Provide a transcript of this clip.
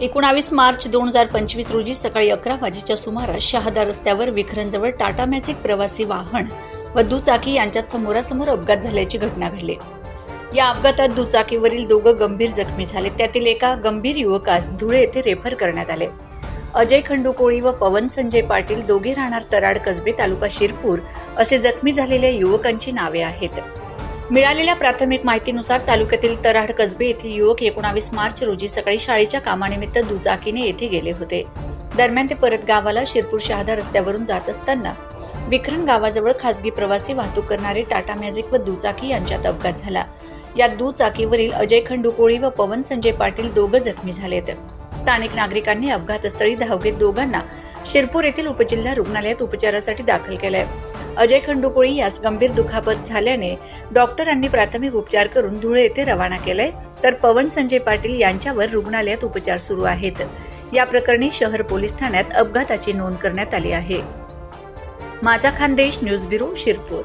एकोणावीस मार्च दोन हजार पंचवीस रोजी सकाळी अकरा वाजेच्या सुमारास शहादा रस्त्यावर विखरणजवळ टाटा मॅजिक प्रवासी वाहन व दुचाकी यांच्यात समोरासमोर अपघात झाल्याची घटना घडली. या अपघातात दुचाकीवरील दोघं गंभीर जखमी झाले. त्यातील एका गंभीर युवकास धुळे येथे रेफर करण्यात आले. अजय खंडूकोळी व पवन संजय पाटील दोघे राहणार तराड कसबे तालुका शिरपूर असे जखमी झालेल्या युवकांची नावे आहेत. मिळालेल्या प्राथमिक माहितीनुसार तालुक्यातील तराड कसबे येथील युवक एकोणावीस मार्च रोजी सकाळी शाळेच्या कामानिमित्त दुचाकीने येथे गेले होते. दरम्यान ते परत गावाला शिरपूर शहादा रस्त्यावरून जात असताना विक्रम गावाजवळ खासगी प्रवासी वाहतूक करणारे टाटा मॅजिक व दुचाकी यांच्यात अपघात झाला. या दुचाकीवरील अजय खंडुकोळी व पवन संजय पाटील दोघं जखमी झालेत. स्थानिक नागरिकांनी अपघातस्थळी धाव घेत दोघांना शिरपूर येथील उपजिल्हा रुग्णालयात उपचारासाठी दाखल केलंय. अजय खंडूकोळी यास गंभीर दुखापत झाल्याने डॉक्टरांनी प्राथमिक उपचार करून धुळे येथे रवाना केलंय. तर पवन संजय पाटील यांच्यावर रुग्णालयात उपचार सुरू आहेत. या प्रकरणी शहर पोलीस ठाण्यात अपघाताची नोंद करण्यात आली आहे. माझा खानदेश न्यूज ब्युरो शिरपूर.